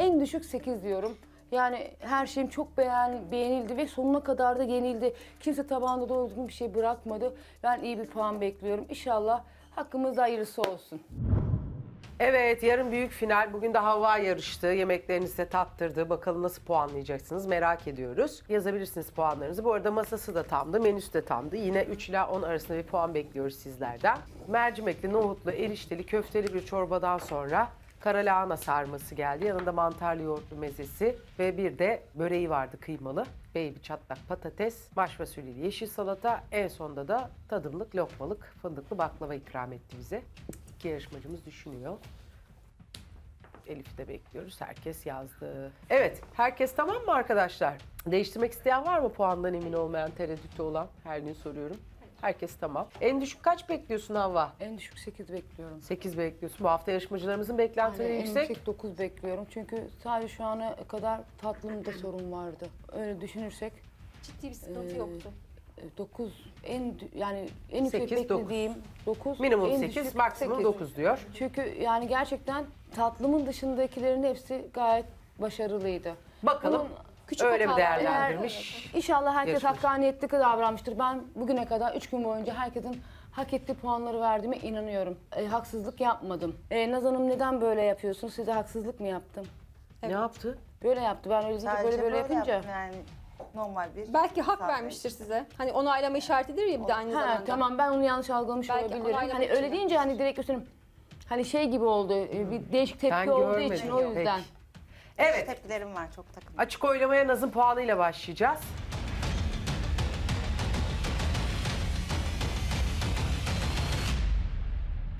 en düşük 8 diyorum. Yani her şeyim çok beğen, beğenildi ve sonuna kadar da yenildi. Kimse tabağında doğru bir şey bırakmadı. Ben iyi bir puan bekliyorum. İnşallah hakkımızda hayırlısı olsun. Evet yarın büyük final. Bugün de Havva yarıştı. Yemeklerini size tattırdı. Bakalım nasıl puanlayacaksınız merak ediyoruz. Yazabilirsiniz puanlarınızı. Bu arada masası da tamdı, menüsü de tamdı. Yine 3 ila 10 arasında bir puan bekliyoruz sizlerden. Mercimekli, nohutlu, erişteli, köfteli bir çorbadan sonra kara lahana sarması geldi. Yanında mantarlı yoğurtlu mezesi ve bir de böreği vardı kıymalı. Baby çatlak patates, baş fasulyeli yeşil salata. En sonda da tadımlık lokmalık fındıklı baklava ikram etti bize. İki yarışmacımız düşünüyor. Elif'i de bekliyoruz. Herkes yazdı. Evet, herkes tamam mı arkadaşlar? Değiştirmek isteyen var mı puandan emin olmayan, tereddütte olan? Her gün soruyorum. Herkes tamam. En düşük kaç bekliyorsun Havva? En düşük 8 bekliyorum. 8 bekliyorsun. Bu hafta yarışmacılarımızın beklentileri Yani en yüksek. yüksek 9 bekliyorum. Çünkü sadece şu ana kadar tatlımda sorun vardı. Öyle düşünürsek Ciddi bir sıkıntı Ee, yoktu. 9 en dü- yani en yüksek Sekiz, dokuz. beklediğim 9 Minimum 8, maksimum 9 diyor. Çünkü yani gerçekten tatlımın dışındakilerin hepsi gayet başarılıydı. Bakalım Bunun öyle mi hatalar- değerlendirmiş? Eğer- İnşallah herkes Yarışmacı. hakkaniyetli davranmıştır. Ben bugüne kadar 3 gün boyunca herkesin hak ettiği puanları verdiğime inanıyorum. E, haksızlık yapmadım. E, Naz Hanım neden böyle yapıyorsunuz? Size haksızlık mı yaptım? Ne yaptı? Böyle yaptı. Ben öyle Sadece böyle böyle, yapınca. yaptım yani normal bir Belki hak vermiştir size. Hani onaylama işaretidir ya bir de aynı Ha, zamanda. tamam ben onu yanlış algılamış Belki olabilirim. Hani için öyle deyince hani direkt göstereyim. Hani şey gibi oldu. e, Bir değişik tepki Ben olduğu görmedim. için o yüzden. Evet, Tepkilerim var çok takım. açık oylamaya Naz'ın puanıyla başlayacağız.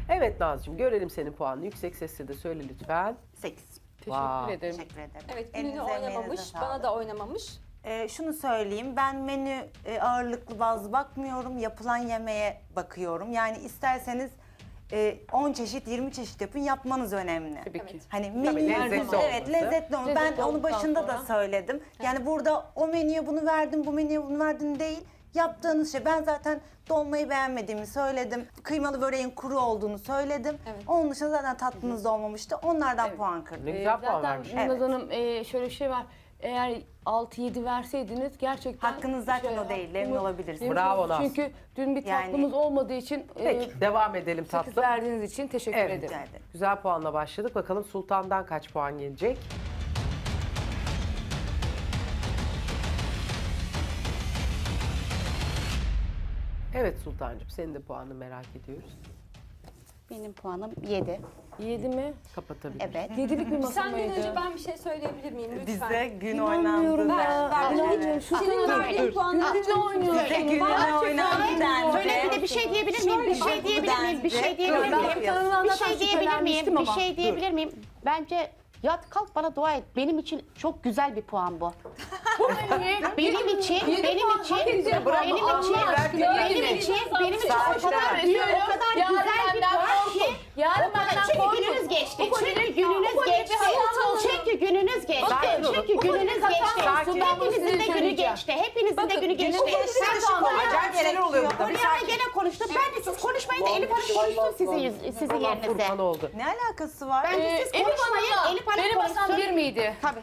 Evet Nazcığım görelim senin puanını. Yüksek sesle de söyle lütfen. 8. Teşekkür Vay. ederim. Teşekkür ederim. Evet gününü Elinize, emeğinize oynamamış, sağlık. bana da oynamamış. Ee, şunu söyleyeyim ben menü e, ağırlıklı bazlı bakmıyorum. Yapılan yemeğe bakıyorum. Yani isterseniz e, 10 çeşit 20 çeşit yapın yapmanız önemli. Tabii ki. Evet. Hani Tabii menü lezzetli evet olması. lezzetli olması. Ben Lezzetli onu olduktan başında da sonra. söyledim. Yani burada o menüye bunu verdim, bu menüye bunu verdim değil. Yaptığınız şey. Ben zaten dolmayı beğenmediğimi söyledim. Kıymalı böreğin kuru olduğunu söyledim. Evet. Onun dışında zaten tatlınız da olmamıştı. Onlardan puan kırdım. Ne güzel puan zaten vermiş. Naz Evet. Hanım e, şöyle bir şey var. Eğer 6-7 verseydiniz gerçekten... Hakkınız zaten o değil, emin hakkımı- olabilirsiniz. Yemin Bravo. Naz. Çünkü dün bir Yani- tatlımız olmadığı için Peki e, devam edelim 8 tatlım. verdiğiniz için teşekkür Evet. ederim. Rica ederim. Güzel puanla başladık. Bakalım Sultan'dan kaç puan gelecek? Evet Sultan'cığım senin de puanını merak ediyoruz. Benim puanım 7. 7 mi? Kapatabiliriz. Evet. 7'lik bir masa Senden mıydı? önce ben bir şey söyleyebilir miyim lütfen? Bize gün İnanmıyorum oynandı. ya. Ben- İnanmıyorum. Şu Senin kadar verdiğin puanlar Güldü oynuyorsun. Bize gününe oynandı dendi. Şöyle bir de bir şey diyebilir miyim? Bir şey diyebilir miyim? Bir şey diyebilir miyim? Bir şey diyebilir miyim? Bir şey diyebilir miyim? Bence yat kalk bana dua et. Benim için çok güzel bir puan bu. Benim için, benim için, benim için, benim için, benim için o kadar büyük, o kadar Yarın güzel bir benden puan korkun. ki. Yarın O kadar, benden çünkü korkun. gününüz geçti. Bu konuda- Çünkü gününüz bu konuda bir geçti. hayal olun. Çünkü gününüz geçti. Sakin olun. Çünkü gününüz geçti. Sakin. Hepinizin de günü geçti. Hepinizin de günü geçti. geçti. Sen Konuşmaya Acayip şeyler oluyor burada. Bir Oriana sakin. gene konuştu. Ben de siz konuşmayın da Elif Hanım konuşsun sizin, yüz- sizin Allah yerinize. Furkan oldu. Ne alakası var? Bence Ee, siz Elif konuşmayın. Hanım'la Elif Hanım benim masam konuşsun. bir miydi? Tabii.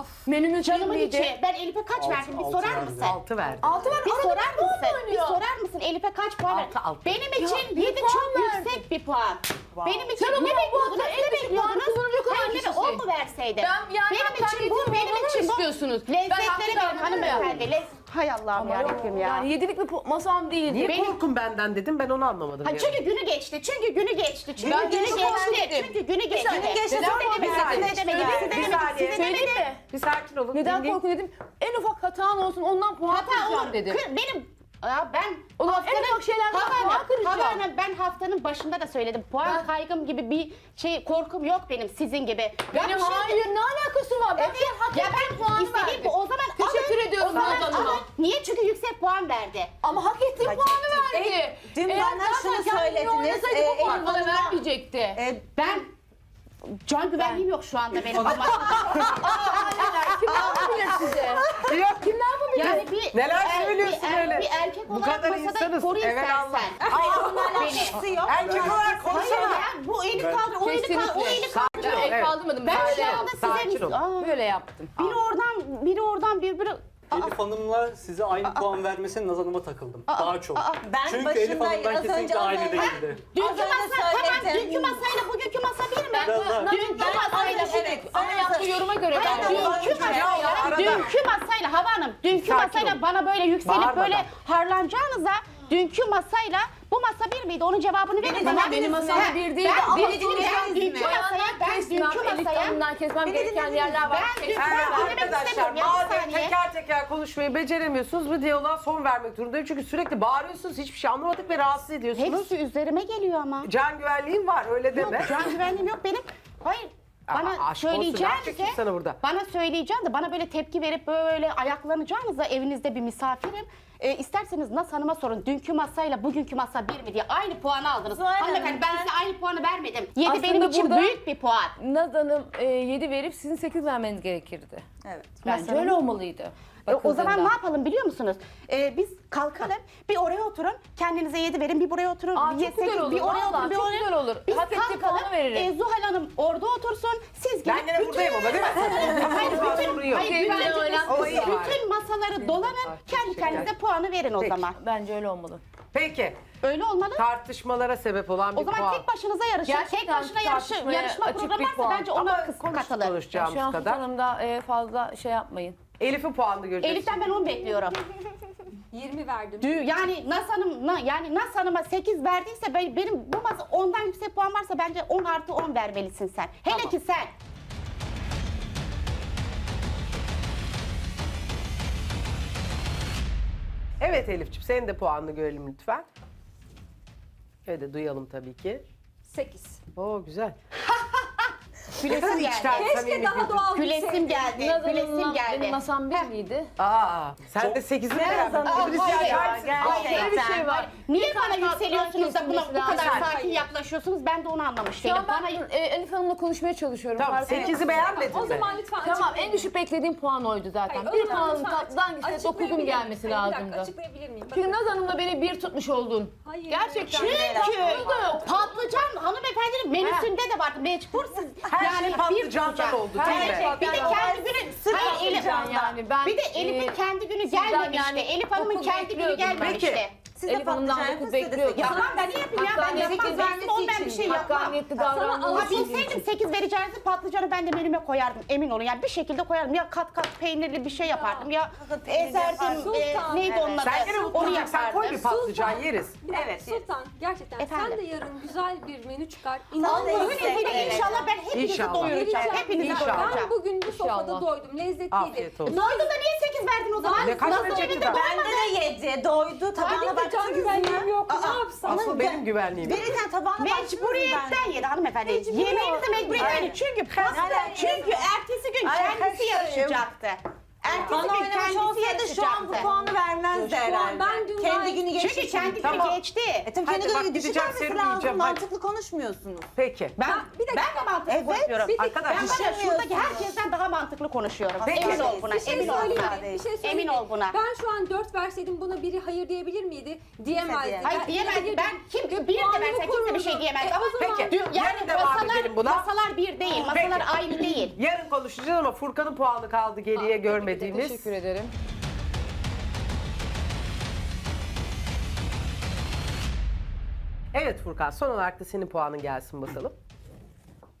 Of. Menümüz bir Canımın miydi? içi. Ben Elif'e kaç verdim? Bir sorar mısın? 6 verdi. Altı var. Bir arada sorar puan mısın? Bir oynuyor. sorar mısın? Elif'e kaç puan verdin? Altı, altı. Benim için bir 7 puan çok verdi. yüksek bir puan. Benim için Sen ne bu bekliyordunuz? Ne puanı bekliyordunuz? kullanacak olan Hayır, kişisin. 10 mu verseydi? Ben yani benim için bu, benim için bu. istiyorsunuz. Ben Lezzetleri benim hanımefendi. Lez... Hay Allah'ım yarabbim ya. Yani yedilik bir masam değildi. Niye Benim- korkun benden dedim ben onu anlamadım. Ha, yani. çünkü günü geçti. Çünkü günü geçti. Çünkü Ben günü günü geçti. geçti. Çünkü günü geçti. saniye. Geçti. Demedim, size demedim, Bir demedim, saniye. size Söyleyeyim demedim. mi? Bir sakin olun. Neden dinleyin. dedim? En ufak hatan olsun ondan puan Hata kıracağım olur. dedim. Kır- benim ya ben O zaman en ufak şeylerden puan kıracağım. Havana ben haftanın başında da söyledim. Puan Ben- kaygım gibi bir şey korkum yok benim sizin gibi. Ya Benim bir şey- hayır ne alakası var? Ben Evet. hak Ya ettiğim ben puanı istediğim verdim. bu. O zaman Teşekkür alın, ediyorum o zaman Nazan alın. Niye? Çünkü yüksek puan verdi. Ama hak ettiğim Hak puanı ettim. verdi. dün Eğer bana zaten şunu kendini söylediniz, oynasaydı e, bu puanı Elif bana Hanım'a- vermeyecekti. E, Ben can güvenliğim yok şu anda benim. Ama Kim ne yapabilir size? Yok. Kim ne yapabilir? yani bir, Neler er- söylüyorsun bir? Bir erkek Bu olarak kadar masada insanız. koru Evelallah. istersen. Ay, Beni. alakası yok. Erkek olarak Hayır konuşamam. ya bu eli kaldır, o eli kaldır, o eli kaldır. el evet. kaldırmadım. Ben Böyle şu anda. Sakin size ol. Aa, Böyle yaptım. biri oradan biri oradan bir biri Elif Hanım'la size aynı puan vermesine Naz Hanım'a takıldım. Daha çok. Ben Çünkü Elif başında Hanım'dan az önce kesinlikle az aynı önce- değildi. Dünkü masa tamam söyledim. dünkü masayla bugünkü masa bir mi? Biraz daha. Dünkü masayla Evet, Ama yaptığı yoruma göre ben Hayır, dünkü masayla, arada. dünkü masayla Hava Hanım, dünkü Sakin masayla bana böyle yükselip Bağırmadan. böyle harlanacağınıza dünkü masayla bu masa bir miydi? Onun cevabını verin bana. Benim masam Ha, bir değil. Ben, ama beni dünkü dinleyen dünkü masaya, ben dünkü masaya, kesmem gereken yerler var. Ben Ben arkadaşlar madem teker teker konuşmayı beceremiyorsunuz bu diyaloğa son vermek durumundayım. Çünkü sürekli bağırıyorsunuz hiçbir şey anlamadık ve rahatsız ediyorsunuz. Hepsi üzerime geliyor ama. Can güvenliğim var öyle Yok, deme. can güvenliğim yok benim. Hayır. Bana aşk olsun, söyleyeceğinize, yapacak ki sana burada? bana söyleyeceğim de bana böyle tepki verip böyle ayaklanacağınıza evinizde bir misafirim. E, isterseniz Nas Hanım'a sorun. Dünkü masayla bugünkü masa bir mi diye aynı puanı aldınız. Zuhal Hanım, Hanımefendi ben ben- size aynı puanı vermedim. 7 Aslında benim için burada- büyük bir puan. Naz Hanım 7 verip sizin 8 vermeniz gerekirdi. Evet. Bence Hanım- öyle olmalıydı. E, o zaman bakıldığında. ne yapalım biliyor musunuz? E, biz kalkalım, bir oraya oturun, kendinize 7 verin, bir buraya oturun, Aa, bir olur, bir oraya oturun, bir çok oraya güzel olur. Biz Hak ettiği kalkalım, puanı veririm. e, Zuhal Hanım orada otursun, siz Ben gelin gene buradayım ama değil mi? Hayır, bütün, hayır, bütün, oynatmışsın. bütün masaları dolanın, kendi kendinize puanı verin o zaman. Bence öyle olmalı. Peki Öyle olmalı. tartışmalara sebep olan bir O zaman puan. tek başınıza yarışın. Tek Gerçekten başına yarışı, tartışmaya yarışma açık programı bir varsa puan. bence ona Ama kız konuş, katılır. konuşacağımız Şu an kadar. Hanım'da e, fazla şey yapmayın. Elif'in puanını göreceğiz. Elif'ten ben 10 bekliyorum. 20 verdim. Dü- Yani Nas Hanım, na- yani Nas Hanım'a 8 verdiyse ben- benim bu masa 10'dan yüksek puan varsa bence 10 artı 10 vermelisin sen. Hele Tamam. ki sen. Evet Elif'ciğim senin de puanını görelim lütfen. Evet de duyalım tabii ki. 8. Oo güzel. Gülesim geldi. Keşke daha doğal bir Gülesim şey. geldi. Gülesim Hanım'la geldi. benim masam bir miydi? Aa, sen de 8'i mi beğendin? Aa, hayır, gerçekten. hayır, bir şey var. Niye bana yükseliyorsunuz da buna bu kadar sakin yaklaşıyorsunuz? Ben de onu anlamış Şu değilim. an ben Bana e, Elif Hanım'la konuşmaya çalışıyorum. Tamam farkındayım. 8'i beğenmedin O mi? zaman lütfen Tamam en düşük beklediğim puan oydu zaten. O bir puanın tatlıdan gitse açıklayabilir 9'un miyim? gelmesi lazımdı. açıklayabilir miyim? Çünkü Bakın. Naz Hanım'la beni bir tutmuş oldun. Hayır. Gerçekten. Çünkü patlıcan hanımefendinin menüsünde de vardı. Mecbursunuz. Her bir patlıcandan tutacak. oldu, değil mi? Bir de kendi günü. Hayır Elif yani. Ben, Bir de Elif'in e, kendi günü gelmemişti. yani Elif Hanım'ın kendi günü gelmemişti. Siz de Elif Hanım'dan patlıcan de bekliyordum. sekiz. Yapmam ben niye yapayım ya? Ben Hakkaniyetli yapmam. vermesi Versin on ben bir şey yapmam. Hakkaniyetli alışveriş için. bilseydim 8 vereceğinizi patlıcanı ben de menüme koyardım emin olun. Yani bir şekilde koyardım. Ya kat kat peynirli bir şey yapardım. Ya Kat peynir ezerdim. yaparsın. e, neydi Evet. onun adı? Sen gene Onu mutlu. Sen koy bir patlıcan Sultan. yeriz. Bir dakika, Evet, Sultan gerçekten Efendim? sen de yarın güzel bir menü çıkar. Allah'ın İnanın izniyle. İnşallah ben hepinizi İnşallah. doyuracağım. Hepinizi İnşallah. doyuracağım. Ben bugün bu sofrada İnşallah. doydum. Lezzetliydi. Afiyet olsun. Doydun da niye 8 verdin o zaman? Ne kaç Nasıl verecekti evinde ben? doymadın? Bende de yedi, doydu. Tabağına Benim baktınız güvenliğim yok. Ne yapsam? Asıl benim güvenliğim. Verirken tabağına Mecburiyetten yedi hanımefendi. Yemeğinizi mecburiyetten yedi. Çünkü pasta, Aynen. çünkü ertesi gün kendisi kaçtayım? yarışacaktı. Ertesi Bana gün oynamış kendisi olsaydı şu an bu puanı vermezdi Şu an herhalde. ben dün kendi gayet- günü geçti. Çünkü kendi Tamam. günü geçti. E Hadi kendi bak, günü düşük gideceğim, vermesi seni lazım. yiyeceğim, hadi. Mantıklı konuşmuyorsunuz. Peki. Ben, bir dakika. ben de mantıklı Evet, konuşuyorum. bir dakika. Arkadaşlar. Ben var ya şuradaki herkesten daha mantıklı konuşuyorum. Peki. Emin ol buna, Bir şey emin ol söyleyeyim buna. mi? Bir şey Emin mi? ol buna. Ben şu an 4 verseydim buna biri hayır diyebilir miydi? Diyemezdi. diyemez. Hayır Ben- diyemezdi. Ben kim bir de Puanımı verse kimse bir şey korurdum. diyemez. E, Ama o zaman- Peki. Dün- yani Yarın devam masalar, edelim buna. masalar bir değil, masalar Peki. aynı değil. Yarın konuşacağız ama Furkan'ın puanı kaldı geriye görmediğimiz. Teşekkür ederim. Evet Furkan son olarak da senin puanın gelsin bakalım.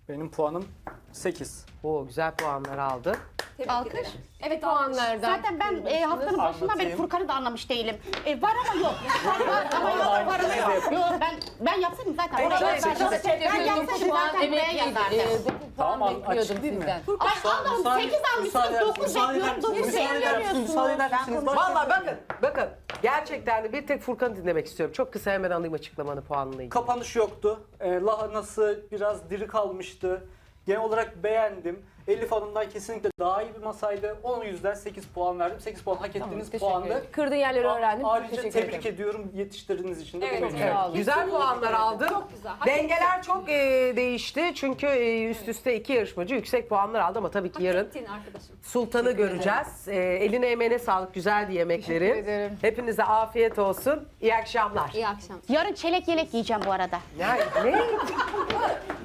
Benim puanım 8. Oo güzel puanlar aldı. Tebrik Alkış. ederim. Evet puanlardan. Zaten ben e, haftanın başından beri. Furkan'ı da anlamış değilim. E, var ama yok. Var, var ama yok. Var ama yok. Yok ben ben yapsaydım zaten. Oraya sekiz- Ben Dokuz yapsaydım zaten buraya yazardım. Dokuz Tamam, bekliyordum açık değil mi? Ay Allah'ım 8 almışsınız 9 bekliyorum 9 bekliyorum. Müsaade eder misiniz? Bak- Vallahi bakın bakın gerçekten de bir tek Furkan'ı dinlemek istiyorum. Çok kısa hemen alayım açıklamanı puanla ilgili. Kapanış yoktu. Ee, lahanası biraz diri kalmıştı. Genel olarak beğendim. Elif Hanım'dan kesinlikle daha iyi bir masaydı. Onun yüzden 8 puan verdim. 8 puan hak ettiğiniz Teşekkür puandı. ederim. Kırdığın yerleri öğrendim. Ayrıca teşekkür tebrik ederim. ediyorum yetiştirdiğiniz için de. Evet, evet. olun. Güzel puanlar aldın. Çok güzel. Hak Dengeler çok e, değişti çünkü e, üst üste iki yarışmacı yüksek puanlar aldı ama tabii ki yarın ettin arkadaşım. Sultan'ı göreceğiz. E, eline emeğine sağlık güzeldi yemekleri. Teşekkür ederim. Hepinize afiyet olsun. İyi akşamlar. İyi akşamlar. Yarın çelek yelek giyeceğim bu arada. Ya, ne?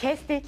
Kestik.